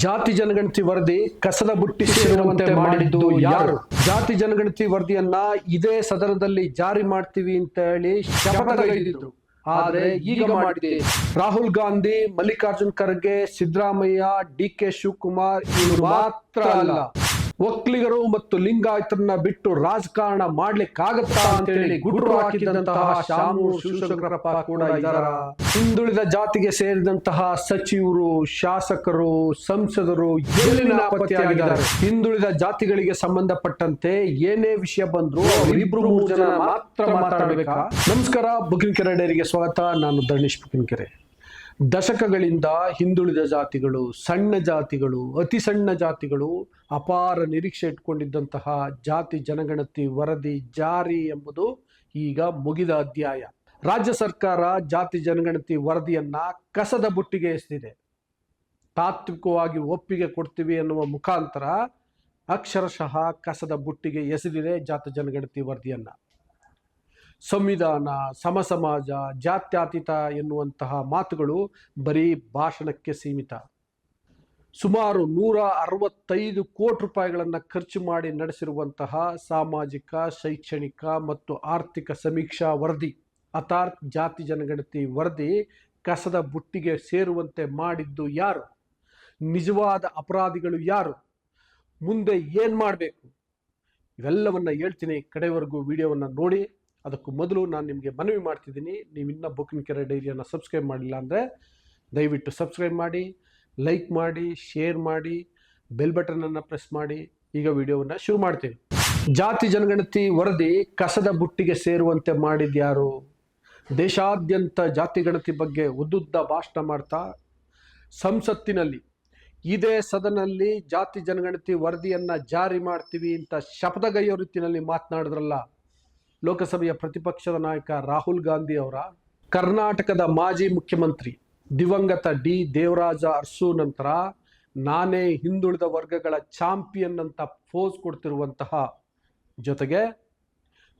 ಜಾತಿ ಜನಗಣತಿ ವರದಿ ಕಸದ ಬುಟ್ಟಿ ಸೇರುವಂತೆ ಮಾಡಿದ್ದು ಯಾರು? ಜಾತಿ ಜನಗಣತಿ ವರದಿಯನ್ನ ಇದೇ ಸದನದಲ್ಲಿ ಜಾರಿ ಮಾಡ್ತೀವಿ ಅಂತ ಹೇಳಿ ಶಪಥಗೈದಿದ್ರು ಆದ್ರೆ ಈಗ ಮಾಡಿದೆ. ರಾಹುಲ್ ಗಾಂಧಿ ಮಲ್ಲಿಕಾರ್ಜುನ್ ಖರ್ಗೆ ಸಿದ್ದರಾಮಯ್ಯ ಡಿ ಕೆ ಶಿವಕುಮಾರ್ ಇವರು ಮಾತ್ರ ಅಲ್ಲ. ಒಕ್ಕಲಿಗರು ಮತ್ತು ಲಿಂಗಾಯತರನ್ನ ಬಿಟ್ಟು ರಾಜಕಾರಣ ಮಾಡ್ಲಿಕ್ಕಾಗತ್ತಾ ಅಂತ ಹೇಳಿ ಗುಡ್ರು ಹಾಕಿದಂತಹ ಶಾಮೂರು ಶಿವಶಂಕರಪ್ಪ ಕೂಡ ಇದ್ದಾರ. ಹಿಂದುಳಿದ ಜಾತಿಗೆ ಸೇರಿದಂತಹ ಸಚಿವರು, ಶಾಸಕರು, ಸಂಸದರು ಎಲ್ಲಿ ನಾಪತ್ತೆಯಾಗಿದ್ದಾರೆ ಹಿಂದುಳಿದ ಜಾತಿಗಳಿಗೆ ಸಂಬಂಧಪಟ್ಟಂತೆ ಏನೇ ವಿಷಯ ಬಂದ್ರು ಇಬ್ರು ಮೂರು ಜನ ಮಾತ್ರ ಮಾತಾಡಬೇಕಾ? ನಮಸ್ಕಾರ, ಬುಕಿನ್ ಕೆರೆ ಡೈರಿಗೆ ಸ್ವಾಗತ. ನಾನು ಧರ್ಣೇಶ್ ಬುಕಿನ್ ಕೆರೆ. ದಶಕಗಳಿಂದ ಹಿಂದುಳಿದ ಜಾತಿಗಳು, ಸಣ್ಣ ಜಾತಿಗಳು, ಅತಿ ಸಣ್ಣ ಜಾತಿಗಳು ಅಪಾರ ನಿರೀಕ್ಷೆ ಇಟ್ಕೊಂಡಿದ್ದಂತಹ ಜಾತಿ ಜನಗಣತಿ ವರದಿ ಜಾರಿ ಎಂಬುದು ಈಗ ಮುಗಿದ ಅಧ್ಯಾಯ. ರಾಜ್ಯ ಸರ್ಕಾರ ಜಾತಿ ಜನಗಣತಿ ವರದಿಯನ್ನ ಕಸದ ಬುಟ್ಟಿಗೆ ಎಸೆದಿದೆ. ತಾತ್ವಿಕವಾಗಿ ಒಪ್ಪಿಗೆ ಕೊಡ್ತೀವಿ ಎನ್ನುವ ಮುಖಾಂತರ ಅಕ್ಷರಶಃ ಕಸದ ಬುಟ್ಟಿಗೆ ಎಸೆದಿದೆ ಜಾತಿ ಜನಗಣತಿ ವರದಿಯನ್ನ. ಸಂವಿಧಾನ, ಸಮಸಮಾಜ, ಜಾತ್ಯತೀತ ಎನ್ನುವಂತಹ ಮಾತುಗಳು ಬರೀ ಭಾಷಣಕ್ಕೆ ಸೀಮಿತ. ಸುಮಾರು ನೂರ ಅರವತ್ತೈದು ಕೋಟಿ ರೂಪಾಯಿಗಳನ್ನು ಖರ್ಚು ಮಾಡಿ ನಡೆಸಿರುವಂತಹ ಸಾಮಾಜಿಕ, ಶೈಕ್ಷಣಿಕ ಮತ್ತು ಆರ್ಥಿಕ ಸಮೀಕ್ಷಾ ವರದಿ ಅಥಾರ್ಥ್ ಜಾತಿ ಜನಗಣತಿ ವರದಿ ಕಸದ ಬುಟ್ಟಿಗೆ ಸೇರುವಂತೆ ಮಾಡಿದ್ದು ಯಾರು? ನಿಜವಾದ ಅಪರಾಧಿಗಳು ಯಾರು? ಮುಂದೆ ಏನು ಮಾಡಬೇಕು? ಇವೆಲ್ಲವನ್ನು ಹೇಳ್ತೀನಿ. ಕಡೆವರೆಗೂ ವಿಡಿಯೋವನ್ನು ನೋಡಿ. ಅದಕ್ಕೂ ಮೊದಲು ನಾನು ನಿಮಗೆ ಮನವಿ ಮಾಡ್ತಿದ್ದೀನಿ, ನೀವು ಇನ್ನೂ ಬುಕ್ಕಿನ ಕೆರೆ ಡೈರಿಯನ್ನು ಸಬ್ಸ್ಕ್ರೈಬ್ ಮಾಡಿಲ್ಲ ಅಂದರೆ ದಯವಿಟ್ಟು ಸಬ್ಸ್ಕ್ರೈಬ್ ಮಾಡಿ ಲೈಕ್ ಮಾಡಿ ಶೇರ್ ಮಾಡಿ ಬೆಲ್ ಬಟನನ್ನು ಪ್ರೆಸ್ ಮಾಡಿ, ಈಗ ವಿಡಿಯೋವನ್ನು ಶುರು ಮಾಡ್ತೀವಿ. ಜಾತಿ, ಜನಗಣತಿ, ವರದಿ, ಕಸದ ಬುಟ್ಟಿಗೆ ಸೇರುವಂತೆ ಮಾಡಿದ್ಯಾರು ದೇಶಾದ್ಯಂತ ಜಾತಿ, ಗಣತಿ ಬಗ್ಗೆ ಉದ್ದುದ್ದ ಭಾಷಣ ಮಾಡ್ತಾ ಸಂಸತ್ತಿನಲ್ಲಿ, ಇದೇ ಸದನಲ್ಲಿ ಜಾತಿ, ಜನಗಣತಿ, ವರದಿಯನ್ನು ಜಾರಿ ಮಾಡ್ತೀವಿ ಅಂತ ಶಪಥಗೈಯೋ ರೀತಿಯಲ್ಲಿ ಮಾತನಾಡಿದ್ರಲ್ಲ ಲೋಕಸಭೆಯ ಪ್ರತಿಪಕ್ಷದ ನಾಯಕ ರಾಹುಲ್ ಗಾಂಧಿ ಅವರ ಕರ್ನಾಟಕದ ಮಾಜಿ ಮುಖ್ಯಮಂತ್ರಿ ದಿವಂಗತ ಡಿ ದೇವರಾಜ ಅರ್ಸು ನಂತರ ನಾನೇ ಹಿಂದುಳಿದ ವರ್ಗಗಳ ಚಾಂಪಿಯನ್ ಅಂತ ಫೋಸ್ ಕೊಡ್ತಿರುವಂತಹ ಜೊತೆಗೆ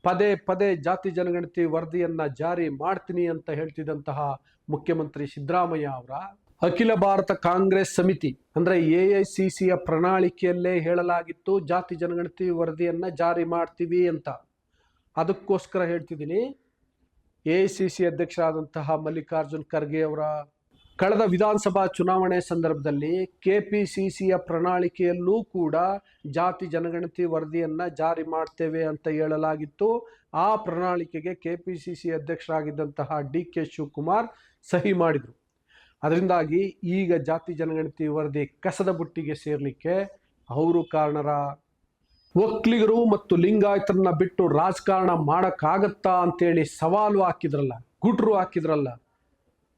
ಪದೇ ಪದೇ ಜಾತಿ ಜನಗಣತಿ ವರದಿಯನ್ನು ಜಾರಿ ಮಾಡ್ತೀನಿ ಅಂತ ಹೇಳ್ತಿದ್ದಂತಹ ಮುಖ್ಯಮಂತ್ರಿ ಸಿದ್ದರಾಮಯ್ಯ ಅವರ ಅಖಿಲ ಭಾರತ ಕಾಂಗ್ರೆಸ್ ಸಮಿತಿ, ಅಂದ್ರೆ ಎ ಐ ಸಿ ಸಿಯ ಪ್ರಣಾಳಿಕೆಯಲ್ಲೇ ಹೇಳಲಾಗಿತ್ತು, ಜಾತಿ ಜನಗಣತಿ ವರದಿಯನ್ನು ಜಾರಿ ಮಾಡ್ತೀವಿ ಅಂತ. ಅದಕ್ಕೋಸ್ಕರ ಹೇಳ್ತಿದ್ದೀನಿ, ಎ ಸಿ ಸಿ ಅಧ್ಯಕ್ಷರಾದಂತಹ ಮಲ್ಲಿಕಾರ್ಜುನ್ ಖರ್ಗೆ ಅವರ ಕಳೆದ ವಿಧಾನಸಭಾ ಚುನಾವಣೆ ಸಂದರ್ಭದಲ್ಲಿ ಕೆ ಪಿ ಸಿ ಸಿಯ ಪ್ರಣಾಳಿಕೆಯಲ್ಲೂ ಕೂಡ ಜಾತಿ ಜನಗಣತಿ ವರದಿಯನ್ನು ಜಾರಿ ಮಾಡ್ತೇವೆ ಅಂತ ಹೇಳಲಾಗಿತ್ತು. ಆ ಪ್ರಣಾಳಿಕೆಗೆ ಕೆ ಪಿ ಸಿ ಸಿ ಅಧ್ಯಕ್ಷರಾಗಿದ್ದಂತಹ ಡಿ ಕೆ ಶಿವಕುಮಾರ್ ಸಹಿ ಮಾಡಿದರು. ಅದರಿಂದಾಗಿ ಈಗ ಜಾತಿ ಜನಗಣತಿ ವರದಿ ಕಸದ ಬುಟ್ಟಿಗೆ ಸೇರಲಿಕ್ಕೆ ಅವರು ಕಾರಣರ ಒಕ್ಕಲಿಗರು ಮತ್ತು ಲಿಂಗಾಯತರನ್ನ ಬಿಟ್ಟು ರಾಜಕಾರಣ ಮಾಡೋಕ್ಕಾಗತ್ತಾ ಅಂತೇಳಿ ಸವಾಲು ಹಾಕಿದ್ರಲ್ಲ, ಗುಟ್ರು ಹಾಕಿದ್ರಲ್ಲ,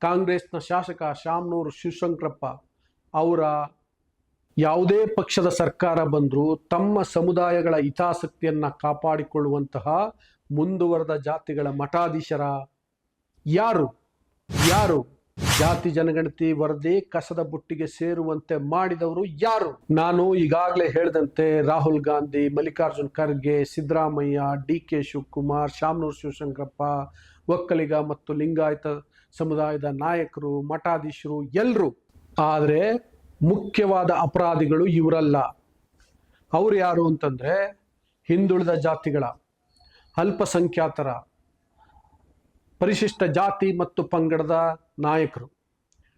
ಕಾಂಗ್ರೆಸ್ನ ಶಾಸಕ ಶಾಮನೂರು ಶಿವಶಂಕರಪ್ಪ ಅವರ ಯಾವುದೇ ಪಕ್ಷದ ಸರ್ಕಾರ ಬಂದರೂ ತಮ್ಮ ಸಮುದಾಯಗಳ ಹಿತಾಸಕ್ತಿಯನ್ನು ಕಾಪಾಡಿಕೊಳ್ಳುವಂತಹ ಮುಂದುವರೆದ ಜಾತಿಗಳ ಮಠಾಧೀಶರ ಯಾರು? ಯಾರು? ಜಾತಿ ಜನಗಣತಿ ವರದಿ ಕಸದ ಬುಟ್ಟಿಗೆ ಸೇರುವಂತೆ ಮಾಡಿದವರು ಯಾರು? ನಾನು ಈಗಾಗಲೇ ಹೇಳಿದಂತೆ ರಾಹುಲ್ ಗಾಂಧಿ, ಮಲ್ಲಿಕಾರ್ಜುನ್ ಖರ್ಗೆ, ಸಿದ್ದರಾಮಯ್ಯ, ಡಿ ಕೆ ಶಿವಕುಮಾರ್, ಶಾಮನೂರು ಶಿವಶಂಕರಪ್ಪ, ಒಕ್ಕಲಿಗ ಮತ್ತು ಲಿಂಗಾಯತ ಸಮುದಾಯದ ನಾಯಕರು, ಮಠಾಧೀಶರು ಎಲ್ಲರೂ ಆದರೆ ಮುಖ್ಯವಾದ ಅಪರಾಧಿಗಳು ಇವರಲ್ಲ. ಅವರು ಯಾರು ಅಂತಂದ್ರೆ ಹಿಂದುಳಿದ ಜಾತಿಗಳ, ಅಲ್ಪಸಂಖ್ಯಾತರ ಪರಿಶಿಷ್ಟ ಜಾತಿ ಮತ್ತು ಪಂಗಡದ ನಾಯಕರು,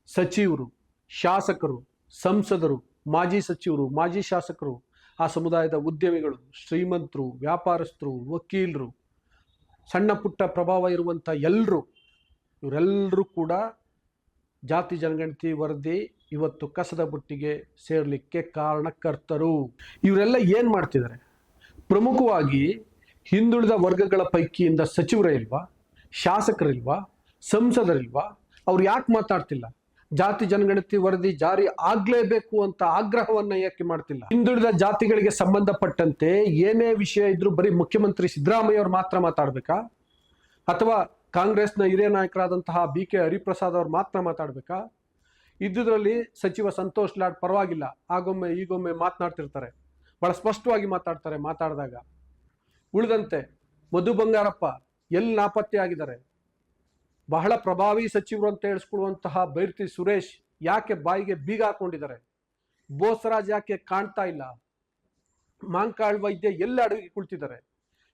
ಸಚಿವರು, ಶಾಸಕರು, ಸಂಸದರು, ಮಾಜಿ ಸಚಿವರು, ಮಾಜಿ ಶಾಸಕರು, ಆ ಸಮುದಾಯದ ಉದ್ಯಮಿಗಳು, ಶ್ರೀಮಂತರು, ವ್ಯಾಪಾರಸ್ಥರು, ವಕೀಲರು, ಸಣ್ಣ ಪುಟ್ಟ ಪ್ರಭಾವ ಇರುವಂಥ ಎಲ್ಲರೂ ಇವರೆಲ್ಲರೂ ಕೂಡ ಜಾತಿ ಜನಗಣತಿ ವರದಿ ಇವತ್ತು ಕಸದ ಬುಟ್ಟಿಗೆ ಸೇರಲಿಕ್ಕೆ ಕಾರಣಕರ್ತರು. ಇವರೆಲ್ಲ ಏನು ಮಾಡ್ತಿದ್ದಾರೆ? ಪ್ರಮುಖವಾಗಿ ಹಿಂದುಳಿದ ವರ್ಗಗಳ ಪೈಕಿಯಿಂದ ಸಚಿವರೇ ಇಲ್ವಾ? ಶಾಸಕರಿಲ್ವಾ, ಸಂಸದರಿಲ್ವಾ, ಅವ್ರು ಯಾಕೆ ಮಾತಾಡ್ತಿಲ್ಲ? ಜಾತಿ ಜನಗಣತಿ ವರದಿ ಜಾರಿ ಆಗ್ಲೇಬೇಕು ಅಂತ ಆಗ್ರಹವನ್ನ ಯಾಕೆ ಮಾಡ್ತಿಲ್ಲ? ಹಿಂದುಳಿದ ಜಾತಿಗಳಿಗೆ ಸಂಬಂಧಪಟ್ಟಂತೆ ಏನೇ ವಿಷಯ ಇದ್ರೂ ಬರೀ ಮುಖ್ಯಮಂತ್ರಿ ಸಿದ್ದರಾಮಯ್ಯ ಅವ್ರು ಮಾತ್ರ ಮಾತಾಡ್ಬೇಕಾ? ಅಥವಾ ಕಾಂಗ್ರೆಸ್ನ ಹಿರಿಯ ನಾಯಕರಾದಂತಹ ಬಿ ಕೆ ಹರಿಪ್ರಸಾದ್ ಅವ್ರು ಮಾತ್ರ ಮಾತಾಡ್ಬೇಕಾ? ಇದ್ದುದರಲ್ಲಿ ಸಚಿವ ಸಂತೋಷ್ ಲಾಡ್ ಪರವಾಗಿಲ್ಲ ಆಗೊಮ್ಮೆ ಈಗೊಮ್ಮೆ ಮಾತನಾಡ್ತಿರ್ತಾರೆ. ಬಹಳ ಸ್ಪಷ್ಟವಾಗಿ ಮಾತಾಡ್ತಾರೆ ಮಾತಾಡಿದಾಗ. ಉಳಿದಂತೆ ಮಧು ಬಂಗಾರಪ್ಪ ಎಲ್ಲಿ ನಾಪತ್ತೆ ಆಗಿದ್ದಾರೆ? ಬಹಳ ಪ್ರಭಾವಿ ಸಚಿವರು ಅಂತ ಹೇಳಿಸ್ಕೊಳ್ಳುವಂತಹ ಬೈರ್ತಿ ಸುರೇಶ್ ಯಾಕೆ ಬಾಯಿಗೆ ಬೀಗ ಹಾಕೊಂಡಿದ್ದಾರೆ? ಬೋಸರಾಜ್ ಯಾಕೆ ಕಾಣ್ತಾ ಇಲ್ಲ? ಮಾಂಕಾಳ್ ವೈದ್ಯ ಎಲ್ಲ ಅಡುಗೆ ಕುಳಿತಿದ್ದಾರೆ?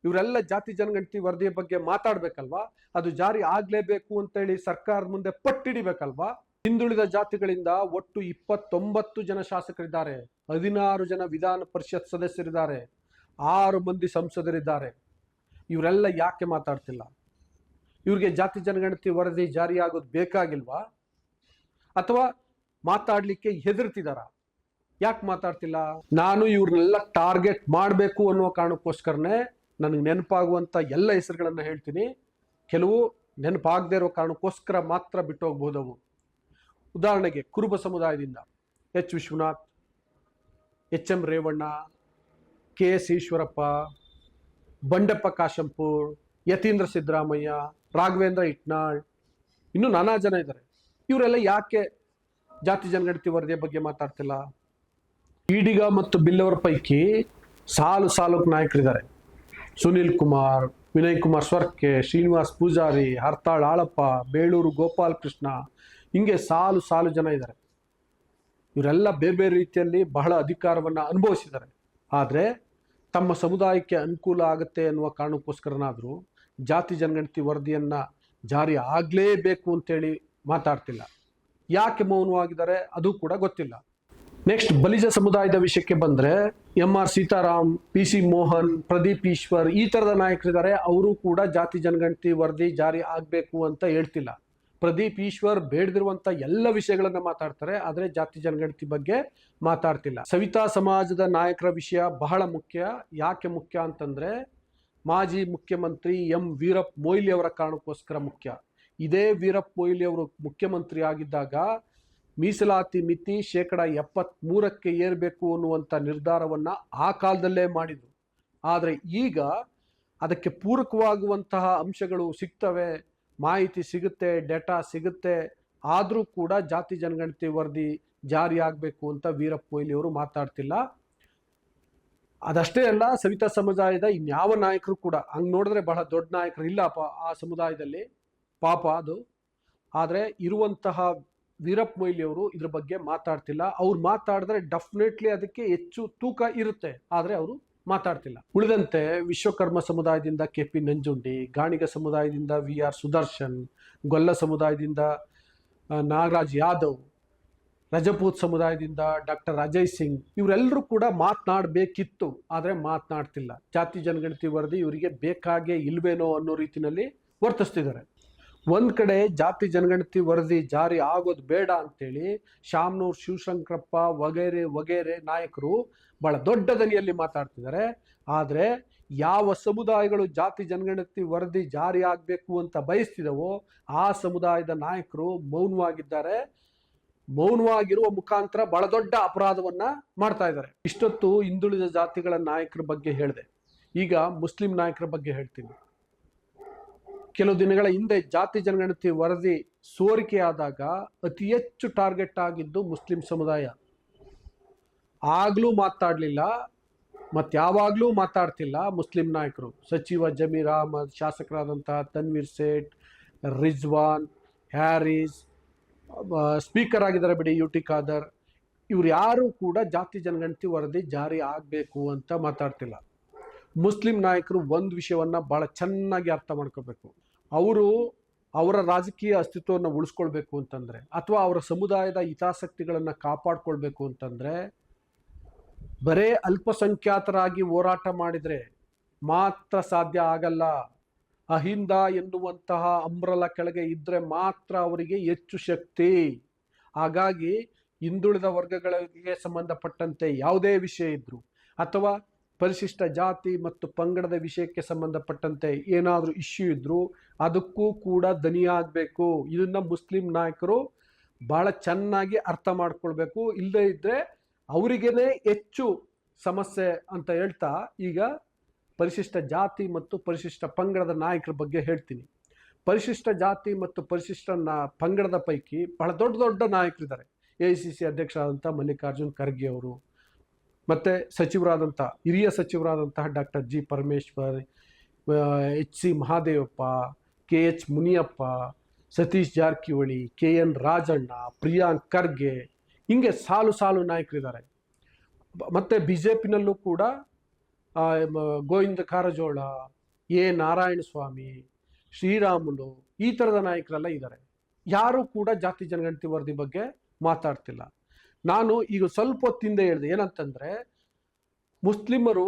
ಇವರೆಲ್ಲ ಜಾತಿ ಜನಗಣತಿ ವರದಿಯ ಬಗ್ಗೆ ಮಾತಾಡ್ಬೇಕಲ್ವಾ? ಅದು ಜಾರಿ ಆಗ್ಲೇಬೇಕು ಅಂತೇಳಿ ಸರ್ಕಾರದ ಮುಂದೆ ಪಟ್ಟಿಡಿಬೇಕಲ್ವಾ ಹಿಂದುಳಿದ ಜಾತಿಗಳಿಂದ ಒಟ್ಟು ಇಪ್ಪತ್ತೊಂಬತ್ತು ಜನ ಶಾಸಕರಿದ್ದಾರೆ. ಹದಿನಾರು ಜನ ವಿಧಾನ ಪರಿಷತ್ ಸದಸ್ಯರಿದ್ದಾರೆ. ಆರು ಮಂದಿ ಸಂಸದರಿದ್ದಾರೆ. ಇವರೆಲ್ಲ ಯಾಕೆ ಮಾತಾಡ್ತಿಲ್ಲ? ಇವ್ರಿಗೆ ಜಾತಿ ಜನಗಣತಿ ವರದಿ ಜಾರಿಯಾಗೋದು ಬೇಕಾಗಿಲ್ವಾ? ಅಥವಾ ಮಾತಾಡ್ಲಿಕ್ಕೆ ಹೆದರ್ತಿದಾರ? ಯಾಕೆ ಮಾತಾಡ್ತಿಲ್ಲ? ನಾನು ಇವ್ರನ್ನೆಲ್ಲ ಟಾರ್ಗೆಟ್ ಮಾಡಬೇಕು ಅನ್ನೋ ಕಾರಣಕ್ಕೋಸ್ಕರನೇ ನನಗೆ ನೆನಪಾಗುವಂಥ ಎಲ್ಲ ಹೆಸರುಗಳನ್ನು ಹೇಳ್ತೀನಿ. ಕೆಲವು ನೆನಪಾಗದೇ ಇರೋ ಕಾರಣಕ್ಕೋಸ್ಕರ ಮಾತ್ರ ಬಿಟ್ಟು ಹೋಗ್ಬೋದವು ಉದಾಹರಣೆಗೆ ಕುರುಬ ಸಮುದಾಯದಿಂದ H Vishwanath, H M Revanna, K S Eshwarappa Bandeppa Kashempur, Yathindra Siddaramaiah, Raghavendra Itnal, ಇನ್ನೂ ನಾನಾ ಜನ ಇದ್ದಾರೆ ಇವರೆಲ್ಲ ಯಾಕೆ ಜಾತಿ ಜನಗಣತಿ ವರದಿಯ ಬಗ್ಗೆ ಮಾತಾಡ್ತಿಲ್ಲ? ಈಡಿಗ ಮತ್ತು ಬಿಲ್ಲವರ ಪೈಕಿ ಸಾಲು ಸಾಲು ನಾಯಕರಿದ್ದಾರೆ. ಸುನಿಲ್ ಕುಮಾರ್, ವಿನಯ್ ಕುಮಾರ್ ಸ್ವರ್ಕೆ, ಶ್ರೀನಿವಾಸ್ ಪೂಜಾರಿ, ಹರ್ತಾಳ್ ಆಳಪ್ಪ, ಬೇಳೂರು ಗೋಪಾಲ್ ಕೃಷ್ಣ ಹಿಂಗೆ ಸಾಲು ಸಾಲು ಜನ ಇದ್ದಾರೆ ಇವರೆಲ್ಲ ಬೇರೆ ಬೇರೆ ರೀತಿಯಲ್ಲಿ ಬಹಳ ಅಧಿಕಾರವನ್ನು ಅನುಭವಿಸಿದ್ದಾರೆ. ಆದರೆ ತಮ್ಮ ಸಮುದಾಯಕ್ಕೆ ಅನುಕೂಲ ಆಗುತ್ತೆ ಅನ್ನುವ ಕಾರಣಕ್ಕೋಸ್ಕರನಾದರೂ ಜಾತಿ ಜನಗಣತಿ ವರದಿಯನ್ನು ಜಾರಿ ಆಗಲೇಬೇಕು ಅಂತೇಳಿ ಮಾತಾಡ್ತಿಲ್ಲ. ಯಾಕೆ ಮೌನವಾಗಿದ್ದಾರೆ ಅದು ಕೂಡ ಗೊತ್ತಿಲ್ಲ. ನೆಕ್ಸ್ಟ್ ಬಲಿಜ ಸಮುದಾಯದ ವಿಷಯಕ್ಕೆ ಬಂದರೆ M R Sitaram, P C Mohan, Pradeep Eshwar ಈ ಥರದ ನಾಯಕರಿದ್ದಾರೆ. ಅವರು ಕೂಡ ಜಾತಿ ಜನಗಣತಿ ವರದಿ ಜಾರಿ ಆಗಬೇಕು ಅಂತ ಹೇಳ್ತಿಲ್ಲ. ಪ್ರದೀಪ್ ಈಶ್ವರ್ ಬೇಡದಿರುವಂತ ಎಲ್ಲ ವಿಷಯಗಳನ್ನ ಮಾತಾಡ್ತಾರೆ, ಆದರೆ ಜಾತಿ ಜನಗಣತಿ ಬಗ್ಗೆ ಮಾತಾಡ್ತಿಲ್ಲ. ಸವಿತಾ ಸಮಾಜದ ನಾಯಕರ ವಿಷಯ ಬಹಳ ಮುಖ್ಯ. ಯಾಕೆ ಮುಖ್ಯ ಅಂತಂದ್ರೆ, ಮಾಜಿ ಮುಖ್ಯಮಂತ್ರಿ ಎಂ ವೀರಪ್ಪ ಮೊಯ್ಲಿ ಅವರ ಕಾರಣಕ್ಕೋಸ್ಕರ ಮುಖ್ಯ. ಇದೇ ವೀರಪ್ಪ ಮೊಯ್ಲಿ ಅವರು ಮುಖ್ಯಮಂತ್ರಿ ಆಗಿದ್ದಾಗ, ಮೀಸಲಾತಿ ಮಿತಿ ಶೇಕಡ ಎಪ್ಪತ್ಮೂರಕ್ಕೆ ಏರಬೇಕು ಅನ್ನುವಂಥ ನಿರ್ಧಾರವನ್ನ ಆ ಕಾಲದಲ್ಲೇ ಮಾಡಿದ್ರು. ಆದರೆ ಈಗ ಅದಕ್ಕೆ ಪೂರಕವಾಗುವಂತಹ ಅಂಶಗಳು ಸಿಗ್ತವೆ. ಮಾಹಿತಿ ಸಿಗುತ್ತೆ ಡೇಟಾ ಸಿಗುತ್ತೆ, ಆದರೂ ಕೂಡ ಜಾತಿ ಜನಗಣತಿ ವರದಿ ಜಾರಿ ಆಗಬೇಕು ಅಂತ ವೀರಪ್ಪ ಮೊಯ್ಲಿ ಅವರು ಮಾತಾಡ್ತಿಲ್ಲ. ಅದಷ್ಟೇ ಅಲ್ಲ, ಸವಿತಾ ಸಮುದಾಯದ ಇನ್ಯಾವ ನಾಯಕರು ಕೂಡ, ಹಂಗೆ ನೋಡಿದ್ರೆ ಬಹಳ ದೊಡ್ಡ ನಾಯಕರು ಇಲ್ಲಪ್ಪ ಆ ಸಮುದಾಯದಲ್ಲಿ, ಪಾಪ ಅದು. ಆದರೆ ಇರುವಂತಹ ವೀರಪ್ಪ ಮೊಯ್ಲಿ ಅವರು ಇದ್ರ ಬಗ್ಗೆ ಮಾತಾಡ್ತಿಲ್ಲ. ಅವ್ರು ಮಾತಾಡಿದ್ರೆ ಡೆಫಿನೆಟ್ಲಿ ಅದಕ್ಕೆ ಹೆಚ್ಚು ತೂಕ ಇರುತ್ತೆ. ಆದರೆ ಅವರು ಮಾತಾಡ್ತಿಲ್ಲ. ಉಳಿದಂತೆ ವಿಶ್ವಕರ್ಮ ಸಮುದಾಯದಿಂದ ಕೆ ಪಿ ನಂಜುಂಡಿ, ಗಾಣಿಗ ಸಮುದಾಯದಿಂದ ವಿ ಆರ್ ಸುದರ್ಶನ್, ಗೊಲ್ಲ ಸಮುದಾಯದಿಂದ ನಾಗರಾಜ್ ಯಾದವ್, ರಜಪೂತ್ ಸಮುದಾಯದಿಂದ ಡಾಕ್ಟರ್ ಅಜಯ್ ಸಿಂಗ್ ಇವರೆಲ್ಲರೂ ಕೂಡ ಮಾತನಾಡಬೇಕಿತ್ತು, ಆದರೆ ಮಾತನಾಡ್ತಿಲ್ಲ. ಜಾತಿ ಜನಗಣತಿ ವರದಿ ಇವರಿಗೆ ಬೇಕಾಗೇ ಇಲ್ವೇನೋ ಅನ್ನೋ ರೀತಿಯಲ್ಲಿ ವರ್ತಿಸ್ತಿದ್ದಾರೆ. ಒಂದ್ ಕಡೆ ಜಾತಿ ಜನಗಣತಿ ವರದಿ ಜಾರಿ ಆಗೋದು ಬೇಡ ಅಂತೇಳಿ ಶಾಮ್ನೂರ್ ಶಿವಶಂಕರಪ್ಪ, ವಗೇರೆ ವಗೇರೆ ನಾಯಕರು ಬಹಳ ದೊಡ್ಡ ದನಿಯಲ್ಲಿ ಮಾತಾಡ್ತಿದ್ದಾರೆ. ಆದರೆ ಯಾವ ಸಮುದಾಯಗಳು ಜಾತಿ ಜನಗಣತಿ ವರದಿ ಜಾರಿ ಆಗಬೇಕು ಅಂತ ಬಯಸ್ತಿದವೋ ಆ ಸಮುದಾಯದ ನಾಯಕರು ಮೌನವಾಗಿದ್ದಾರೆ. ಮೌನವಾಗಿರುವ ಮುಖಾಂತರ ಬಹಳ ದೊಡ್ಡ ಅಪರಾಧವನ್ನ ಮಾಡ್ತಾ ಇದ್ದಾರೆ. ಇಷ್ಟೊತ್ತು ಹಿಂದುಳಿದ ಜಾತಿಗಳ ನಾಯಕರ ಬಗ್ಗೆ ಹೇಳಿದೆ. ಈಗ ಮುಸ್ಲಿಂ ನಾಯಕರ ಬಗ್ಗೆ ಹೇಳ್ತೀನಿ. ಕೆಲವು ದಿನಗಳ ಹಿಂದೆ ಜಾತಿ ಜನಗಣತಿ ವರದಿ ಸೋರಿಕೆಯಾದಾಗ ಅತಿ ಹೆಚ್ಚು ಟಾರ್ಗೆಟ್ ಆಗಿದ್ದು ಮುಸ್ಲಿಂ ಸಮುದಾಯ. ಆಗಲೂ ಮಾತಾಡಲಿಲ್ಲ, ಮತ್ತು ಯಾವಾಗಲೂ ಮಾತಾಡ್ತಿಲ್ಲ ಮುಸ್ಲಿಂ ನಾಯಕರು. ಸಚಿವ ಜಮೀರ್ ಅಹಮದ್ ಶಾಸಕರಾದಂಥ ತನ್ವೀರ್ ಸೇಠ್, ರಿಜ್ವಾನ್, ಹ್ಯಾರಿಸ್ ಸ್ಪೀಕರ್ ಆಗಿದ್ದಾರೆ ಬಿಡಿ ಯು ಟಿ ಖಾದರ್. ಇವ್ರು ಯಾರು ಕೂಡ ಜಾತಿ ಜನಗಣತಿ ವರದಿ ಜಾರಿ ಆಗಬೇಕು ಅಂತ ಮಾತಾಡ್ತಿಲ್ಲ. ಮುಸ್ಲಿಂ ನಾಯಕರು ಒಂದು ವಿಷಯವನ್ನ ಬಹಳ ಚೆನ್ನಾಗಿ ಅರ್ಥ ಮಾಡ್ಕೋಬೇಕು. ಅವರು ಅವರ ರಾಜಕೀಯ ಅಸ್ತಿತ್ವವನ್ನು ಉಳಿಸ್ಕೊಳ್ಬೇಕು ಅಂತಂದರೆ, ಅಥವಾ ಅವರ ಸಮುದಾಯದ ಹಿತಾಸಕ್ತಿಗಳನ್ನು ಕಾಪಾಡಿಕೊಳ್ಬೇಕು ಅಂತಂದರೆ, ಬರೇ ಅಲ್ಪಸಂಖ್ಯಾತರಾಗಿ ಹೋರಾಟ ಮಾಡಿದರೆ ಮಾತ್ರ ಸಾಧ್ಯ ಆಗಲ್ಲ. ಅಹಿಂದ ಎನ್ನುವಂತಹ ಅಂಬ್ರಲ ಕೆಳಗೆ ಇದ್ದರೆ ಮಾತ್ರ ಅವರಿಗೆ ಹೆಚ್ಚು ಶಕ್ತಿ. ಹಾಗಾಗಿ ಹಿಂದುಳಿದ ವರ್ಗಗಳಿಗೆ ಸಂಬಂಧಪಟ್ಟಂತೆ ಯಾವುದೇ ವಿಷಯ ಇದ್ದರೂ ಅಥವಾ ಪರಿಶಿಷ್ಟ ಜಾತಿ ಮತ್ತು ಪಂಗಡದ ವಿಷಯಕ್ಕೆ ಸಂಬಂಧಪಟ್ಟಂತೆ ಏನಾದರೂ ಇಶ್ಯೂ ಇದ್ದರೂ ಅದಕ್ಕೂ ಕೂಡ ದನಿಯಾಗಬೇಕು. ಇದನ್ನು ಮುಸ್ಲಿಂ ನಾಯಕರು ಭಾಳ ಚೆನ್ನಾಗಿ ಅರ್ಥ ಮಾಡ್ಕೊಳ್ಬೇಕು. ಇಲ್ಲದೇ ಇದ್ದರೆ ಅವರಿಗೇನೆ ಹೆಚ್ಚು ಸಮಸ್ಯೆ ಅಂತ ಹೇಳ್ತಾ ಈಗ ಪರಿಶಿಷ್ಟ ಜಾತಿ ಮತ್ತು ಪರಿಶಿಷ್ಟ ಪಂಗಡದ ನಾಯಕರ ಬಗ್ಗೆ ಹೇಳ್ತೀನಿ. ಪರಿಶಿಷ್ಟ ಜಾತಿ ಮತ್ತು ಪರಿಶಿಷ್ಟ ನಾ ಪಂಗಡದ ಪೈಕಿ ಬಹಳ ದೊಡ್ಡ ದೊಡ್ಡ ನಾಯಕರಿದ್ದಾರೆ. ಎ ಸಿ ಸಿ ಅಧ್ಯಕ್ಷರಾದಂಥ ಮಲ್ಲಿಕಾರ್ಜುನ್ ಖರ್ಗೆ ಅವರು ಮತ್ತು ಸಚಿವರಾದಂಥ, ಹಿರಿಯ ಸಚಿವರಾದಂತಹ doctor G Parameshwar H C Mahadevappa, K H Muniyappa, Satish Jarkiholi, K N Rajanna, Priyank Kharge ಹಿಂಗೆ ಸಾಲು ಸಾಲು ನಾಯಕರಿದ್ದಾರೆ. ಮತ್ತು ಬಿ ಜೆ ಪಿನಲ್ಲೂ ಕೂಡ ಗೋವಿಂದ ಕಾರಜೋಳ, ಎ ನಾರಾಯಣ ಸ್ವಾಮಿ ಶ್ರೀರಾಮುಲು ಈ ಥರದ ನಾಯಕರೆಲ್ಲ ಇದ್ದಾರೆ. ಯಾರೂ ಕೂಡ ಜಾತಿ ಜನಗಣತಿ ವರದಿ ಬಗ್ಗೆ ಮಾತಾಡ್ತಿಲ್ಲ. ನಾನು ಈಗ ಸ್ವಲ್ಪ ಹೊತ್ತಿಂದ ಹೇಳಿದೆ, ಏನಂತಂದ್ರೆ ಮುಸ್ಲಿಮರು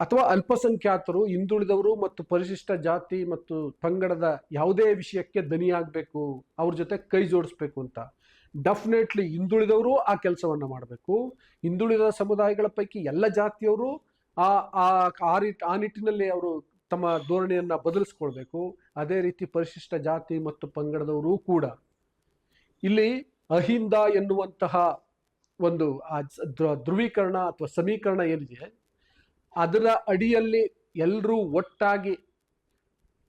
ಅಥವಾ ಅಲ್ಪಸಂಖ್ಯಾತರು, ಹಿಂದುಳಿದವರು ಮತ್ತು ಪರಿಶಿಷ್ಟ ಜಾತಿ ಮತ್ತು ಪಂಗಡದ ಯಾವುದೇ ವಿಷಯಕ್ಕೆ ದನಿಯಾಗಬೇಕು ಅವ್ರ ಜೊತೆ ಕೈ ಜೋಡಿಸ್ಬೇಕು ಅಂತ. ಡೆಫಿನೆಟ್ಲಿ ಹಿಂದುಳಿದವರು ಆ ಕೆಲಸವನ್ನು ಮಾಡಬೇಕು. ಹಿಂದುಳಿದ ಸಮುದಾಯಗಳ ಪೈಕಿ ಎಲ್ಲ ಜಾತಿಯವರು ಆ ಆ ರೀತಿ, ಆ ನಿಟ್ಟಿನಲ್ಲಿ ಅವರು ತಮ್ಮ ಧೋರಣೆಯನ್ನು ಬದಲಿಸ್ಕೊಳ್ಬೇಕು. ಅದೇ ರೀತಿ ಪರಿಶಿಷ್ಟ ಜಾತಿ ಮತ್ತು ಪಂಗಡದವರು ಕೂಡ. ಇಲ್ಲಿ ಅಹಿಂದ ಎನ್ನುವಂತಹ ಒಂದು ಧ್ರುವೀಕರಣ ಅಥವಾ ಸಮೀಕರಣ ಏನಿದೆ, ಅದರ ಅಡಿಯಲ್ಲಿ ಎಲ್ಲರೂ ಒಟ್ಟಾಗಿ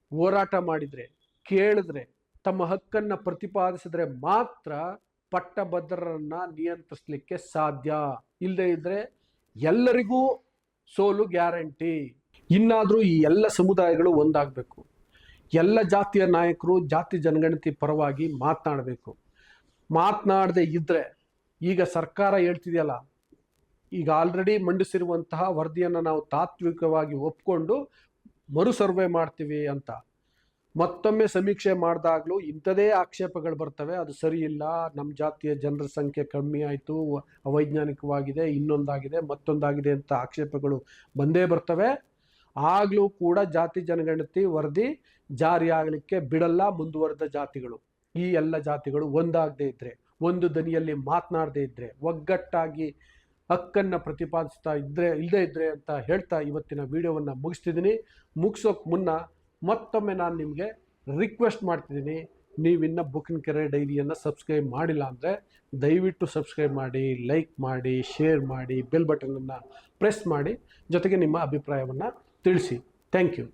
ಹೋರಾಟ ಮಾಡಿದ್ರೆ, ಕೇಳಿದ್ರೆ, ತಮ್ಮ ಹಕ್ಕನ್ನ ಪ್ರತಿಪಾದಿಸಿದ್ರೆ ಮಾತ್ರ ಪಟ್ಟಭದ್ರರನ್ನ ನಿಯಂತ್ರಿಸಲಿಕ್ಕೆ ಸಾಧ್ಯ. ಇಲ್ಲದೆ ಇದ್ದರೆ ಎಲ್ಲರಿಗೂ ಸೋಲು ಗ್ಯಾರಂಟಿ. ಇನ್ನಾದರೂ ಈ ಎಲ್ಲ ಸಮುದಾಯಗಳು ಒಂದಾಗಬೇಕು. ಎಲ್ಲ ಜಾತಿಯ ನಾಯಕರು, ಜಾತಿ ಜನಗಣತಿ ಪರವಾಗಿ ಮಾತನಾಡಬೇಕು. ಮಾತನಾಡದೆ ಇದ್ದರೆ ಈಗ ಸರ್ಕಾರ ಹೇಳ್ತಿದೆಯಲ್ಲ, ಈಗ ಆಲ್ರೆಡಿ ಮಂಡಿಸಿರುವಂತಹ ವರದಿಯನ್ನು ನಾವು ತಾತ್ವಿಕವಾಗಿ ಒಪ್ಕೊಂಡು ಮರು ಸರ್ವೆ ಮಾಡ್ತೀವಿ ಅಂತ. ಮತ್ತೊಮ್ಮೆ ಸಮೀಕ್ಷೆ ಮಾಡಿದಾಗಲೂ ಇಂಥದೇ ಆಕ್ಷೇಪಗಳು ಬರ್ತವೆ, ಅದು ಸರಿ ಇಲ್ಲ ನಮ್ಮ ಜಾತಿಯ ಜನರ ಸಂಖ್ಯೆ ಕಮ್ಮಿ ಆಯಿತು, ಅವೈಜ್ಞಾನಿಕವಾಗಿದೆ, ಇನ್ನೊಂದಾಗಿದೆ, ಮತ್ತೊಂದಾಗಿದೆ ಅಂತ ಆಕ್ಷೇಪಗಳು ಬಂದೇ ಬರ್ತವೆ. ಆಗಲೂ ಕೂಡ ಜಾತಿ ಜನಗಣತಿ ವರದಿ ಜಾರಿಯಾಗಲಿಕ್ಕೆ ಬಿಡಲ್ಲ ಮುಂದುವರೆದ ಜಾತಿಗಳು. ಈ ಎಲ್ಲ ಜಾತಿಗಳು ಒಂದಾಗದೇ ಇದ್ದರೆ ಒಂದು ದನಿಯಲ್ಲಿ ಮಾತನಾಡದೇ ಇದ್ದರೆ ಒಗ್ಗಟ್ಟಾಗಿ ಹಕ್ಕನ್ನು ಪ್ರತಿಪಾದಿಸ್ತಾ ಇದ್ದರೆ ಇಲ್ಲದೇ ಇದ್ದರೆ ಅಂತ ಹೇಳ್ತಾ ಇವತ್ತಿನ ವಿಡಿಯೋವನ್ನು ಮುಗಿಸ್ತಿದ್ದೀನಿ. ಮುಗಿಸೋಕೆ ಮುನ್ನ ಮತ್ತೊಮ್ಮೆ ನಾನು ನಿಮಗೆ ರಿಕ್ವೆಸ್ಟ್ ಮಾಡ್ತಿದ್ದೀನಿ. ನೀವಿನ್ನ ಬುಕ್ಕಿನ ಕೆರೆ ಡೈರಿಯನ್ನು ಸಬ್ಸ್ಕ್ರೈಬ್ ಮಾಡಿಲ್ಲ ಅಂದರೆ ದಯವಿಟ್ಟು ಸಬ್ಸ್ಕ್ರೈಬ್ ಮಾಡಿ ಲೈಕ್ ಮಾಡಿ ಶೇರ್ ಮಾಡಿ ಬೆಲ್ ಬಟನನ್ನು ಪ್ರೆಸ್ ಮಾಡಿ, ಜೊತೆಗೆ ನಿಮ್ಮ ಅಭಿಪ್ರಾಯವನ್ನು ತಿಳಿಸಿ. Thank you